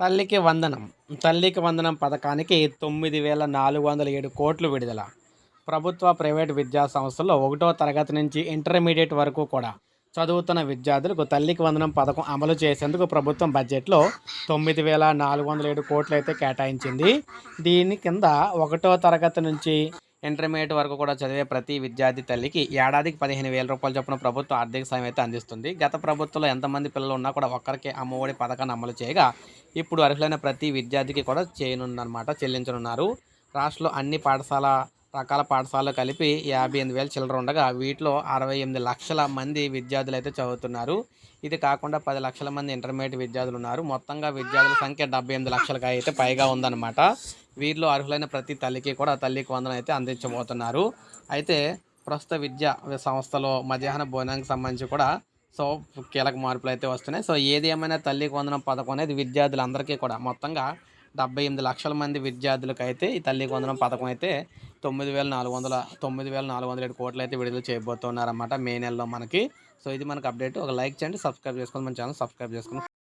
తల్లికి వందనం. తల్లికి వందనం పథకానికి తొమ్మిది వేల నాలుగు వందల ఏడు కోట్లు విడుదల. ప్రభుత్వ ప్రైవేట్ విద్యా సంస్థల్లో ఒకటో తరగతి నుంచి ఇంటర్మీడియట్ వరకు కూడా చదువుతున్న విద్యార్థులకు తల్లికి వందనం పథకం అమలు చేసేందుకు ప్రభుత్వం బడ్జెట్లో తొమ్మిది వేల నాలుగు వందల ఏడు కోట్లు అయితే కేటాయించింది. దీని కింద ఒకటో తరగతి నుంచి ఇంటర్మీడియట్ వరకు కూడా చదివే ప్రతి విద్యార్థి తల్లికి ఏడాదికి పదిహేను వేల రూపాయల చొప్పున ప్రభుత్వం ఆర్థిక సాయం అయితే అందిస్తుంది. గత ప్రభుత్వంలో ఎంతమంది పిల్లలు ఉన్నా కూడా ఒక్కరికి అమ్మఒడి పథకాన్ని అమలు చేయగా ఇప్పుడు అర్హులైన ప్రతి విద్యార్థికి కూడా చేయనుందన్నమాట చెల్లించనున్నారు. రాష్ట్రంలో అన్ని పాఠశాల రకాల పాఠశాలలు కలిపి యాభై ఎనిమిది వేల చిల్లర ఉండగా వీటిలో అరవై ఎనిమిది లక్షల మంది విద్యార్థులు అయితే చదువుతున్నారు. ఇది కాకుండా పది లక్షల మంది ఇంటర్మీడియట్ విద్యార్థులు ఉన్నారు. మొత్తంగా విద్యార్థుల సంఖ్య డెబ్బై ఎనిమిది లక్షలకు అయితే పైగా ఉందన్నమాట. వీరిలో అర్హులైన ప్రతి తల్లికి కూడా తల్లికి వందనం అయితే అందించబోతున్నారు. అయితే ప్రస్తుత విద్యా సంస్థలో మధ్యాహ్న భోజనానికి సంబంధించి కూడా సో కీలక మార్పులు అయితే వస్తున్నాయి. సో ఏది ఏమైనా తల్లికి వందనం పథకం అనేది విద్యార్థులందరికీ కూడా మొత్తంగా డెబ్బై ఎనిమిది లక్షల మంది విద్యార్థులకు అయితే ఈ తల్లికి వందనం పథకం అయితే తొమ్మిది వేల నాలుగు వందల తొమ్మిది వేల నాలుగు వందల ఏడు కోట్లు అయితే విడుదల చేయబోతున్నారన్నమాట మే నెలలో మనకి. సో ఇది మనకు అప్డేట్. ఒక లైక్ చేయండి సబ్స్క్రైబ్ చేసుకోండి మన ఛానల్ సబ్స్క్రైబ్ చేసుకుని